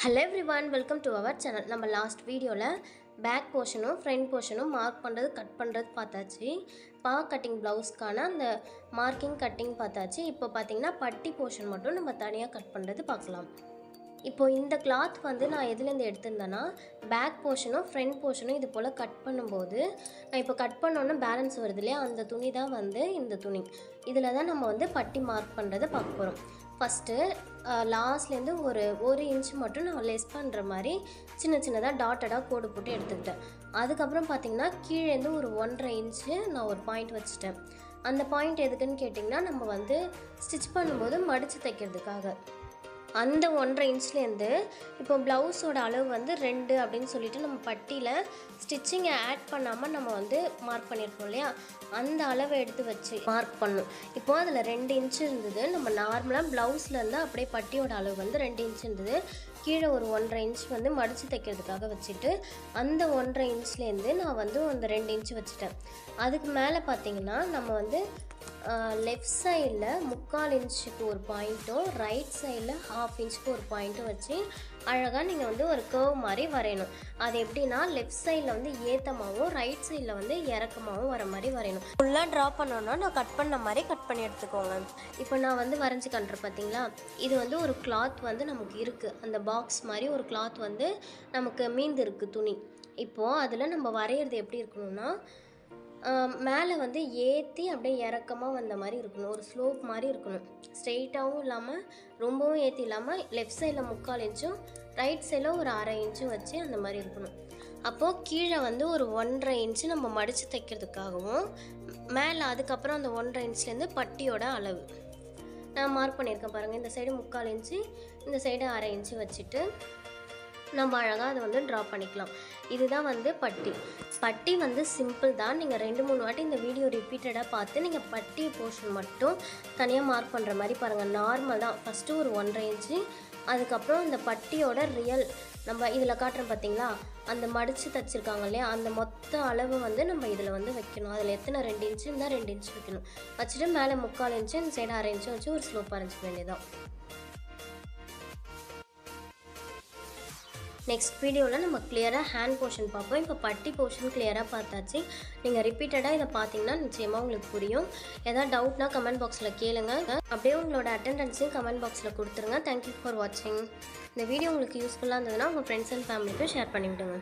Hello everyone welcome to our channel நம்ம last வீடியோவில் back போர்ஷனும் ஃப்ரண்ட் போர்ஷனும் மார்க் பண்ணுறது கட் பண்ணுறது பார்த்தாச்சு. பா கட்டிங் ப்ளவுஸ்க்கான அந்த மார்க்கிங் கட்டிங் பார்த்தாச்சு. இப்போ பார்த்தீங்கன்னா பட்டி போர்ஷன் மட்டும் நம்ம தனியாக கட் பண்ணுறது பார்க்கலாம். இப்போ இந்த கிளாத் வந்து நான் எதுலேருந்து எடுத்திருந்தேன்னா பேக் போர்ஷனும் ஃப்ரண்ட் போர்ஷனும் இது போல் கட் பண்ணும்போது நான் இப்போ கட் பண்ணோன்னே பேலன்ஸ் வருது இல்லையா? அந்த துணி தான் வந்து இந்த துணி. இதில் தான் நம்ம வந்து பட்டி மார்க் பண்ணுறதை பார்க்க போகிறோம் ஃபஸ்ட்டு லாஸ்ட்லேருந்து ஒரு ஒரு இன்ச் மட்டும் நான் லெஸ் பண்ணுற மாதிரி சின்ன சின்னதாக டாட்டடாக கோடு போட்டு எடுத்துக்கிட்டேன். அதுக்கப்புறம் பார்த்தீங்கன்னா கீழேருந்து ஒரு ஒன்றரை இன்ச்சு நான் ஒரு பாயிண்ட் வச்சுட்டேன். அந்த பாயிண்ட் எதுக்குன்னு கேட்டிங்கன்னா நம்ம வந்து ஸ்டிச் பண்ணும்போது மடித்து தைக்கிறதுக்காக. அந்த ஒன்றரை இன்ச்லேருந்து இப்போ ப்ளவுஸோட அளவு வந்து ரெண்டு அப்படின்னு சொல்லிட்டு நம்ம பட்டியில் ஸ்டிச்சிங்கை ஆட் பண்ணாமல் நம்ம வந்து மார்க் பண்ணியிருப்போம் இல்லையா? அந்த அளவை எடுத்து வச்சு மார்க் பண்ணும் இப்போ அதில் ரெண்டு இன்ச் இருந்தது. நம்ம நார்மலாக ப்ளவுஸ்லேருந்து அப்படியே பட்டியோட அளவு வந்து ரெண்டு இன்ச் இருந்தது. கீழே ஒரு ஒன்றரை இன்ச் வந்து மடித்து தைக்கிறதுக்காக வச்சுட்டு அந்த ஒன்றரை இன்ச்லேருந்து நான் வந்து அந்த ரெண்டு இன்ச் வச்சுட்டேன். அதுக்கு மேலே பார்த்தீங்கன்னா நம்ம வந்து லெஃப்ட் சைடில் முக்கால் இன்ச்சுக்கு ஒரு பாயிண்ட்டும் ரைட் சைடில் ஹாஃப் இன்ச்சுக்கு ஒரு பாயிண்ட்டும் வச்சு அழகாக நீங்கள் வந்து ஒரு கர்வ் மாதிரி வரையணும். அது எப்படின்னா லெஃப்ட் சைடில் வந்து ஏத்தமாகவும் ரைட் சைடில் வந்து இறக்கமாகவும் வர மாதிரி வரையணும். ஃபுல்லாக ட்ரா பண்ணோன்னா நான் கட் பண்ண மாதிரி கட் பண்ணி எடுத்துக்கோங்க. இப்போ நான் வந்து வரைஞ்சி கண்டுறேன் பார்த்தீங்களா இது வந்து ஒரு கிளாத் வந்து நமக்கு இருக்குது அந்த பாக்ஸ் மாதிரி ஒரு கிளாத் வந்து நமக்கு மீந்து இருக்குது துணி. இப்போது அதில் நம்ம வரைகிறது எப்படி இருக்கணும்னா மேலே வந்து ஏற்றி அப்படியே இறக்கமாக வந்த மாதிரி இருக்கணும். ஒரு ஸ்லோப் மாதிரி இருக்கணும். ஸ்ட்ரெயிட்டாகவும் இல்லாமல் ரொம்பவும் ஏற்றி இல்லாமல் லெஃப்ட் சைடில் முக்கால் இன்ச்சும் ரைட் சைடில் ஒரு அரை இன்ச்சும் வச்சு அந்த மாதிரி இருக்கணும். அப்போது கீழே வந்து ஒரு ஒன்றரை இன்ச்சு நம்ம மடித்து தைக்கிறதுக்காகவும் மேலே அதுக்கப்புறம் அந்த ஒன்றரை இன்ச்லேருந்து பட்டியோட அளவு. நான் மார்க் பண்ணியிருக்கேன் பாருங்கள் இந்த சைடு முக்கால் இன்ச்சு இந்த சைடு அரை இன்ச்சு வச்சுட்டு நம்ம அழகாக அதை வந்து ட்ரா பண்ணிக்கலாம். இதுதான் வந்து பட்டி. பட்டி வந்து சிம்பிள் தான். நீங்கள் ரெண்டு மூணு வாட்டி இந்த வீடியோ ரிப்பீட்டடாக பார்த்து நீங்கள் பட்டி போர்ஷன் மட்டும் தனியாக மார்க் பண்ணுற மாதிரி பாருங்கள் நார்மல் தான். ஃபஸ்ட்டு ஒரு ஒன்றரை இன்ச்சு அதுக்கப்புறம் இந்த பட்டியோட ரியல் நம்ம இதில் காட்டுறோம் பார்த்தீங்களா அந்த மடித்து தைச்சிருக்காங்க இல்லையா? அந்த மொத்த அளவு வந்து நம்ம இதில் வந்து வைக்கணும். அதில் எத்தனை? ரெண்டு இன்ச்சு இருந்தால் ரெண்டு இன்ச்சு வைக்கணும். வச்சுட்டு மேலே முக்கால் இன்ச்சு இந்த சைடு அரை இன்ச்சு வச்சு ஒரு ஸ்லோப் அரைஞ்சிக்க வேண்டியதான் நெக்ஸ்ட் வீடியோவில் நம்ம கிளியராக ஹேண்ட் போர்ஷன் பார்ப்போம். இப்போ பட்டி போர்ஷன் கிளியராக பார்த்தாச்சு. நீங்கள் ரிப்பீட்டடாக இதை பார்த்தீங்கன்னா நிச்சயமாக உங்களுக்கு புரியும். ஏதாவது டவுட்னா கமெண்ட் பாக்ஸில் கேளுங்க. அப்படியே உங்களோட அட்டெண்டன்ஸையும் கமெண்ட் பாக்ஸில் கொடுத்துருங்க. தேங்க்யூ ஃபார் வாட்சிங் இந்த வீடியோ உங்களுக்கு யூஸ்ஃபுல்லாக இருந்ததுன்னா உங்கள் ஃப்ரெண்ட்ஸ் அண்ட் ஃபேமிலிக்கும் ஷேர் பண்ணிவிடுங்க.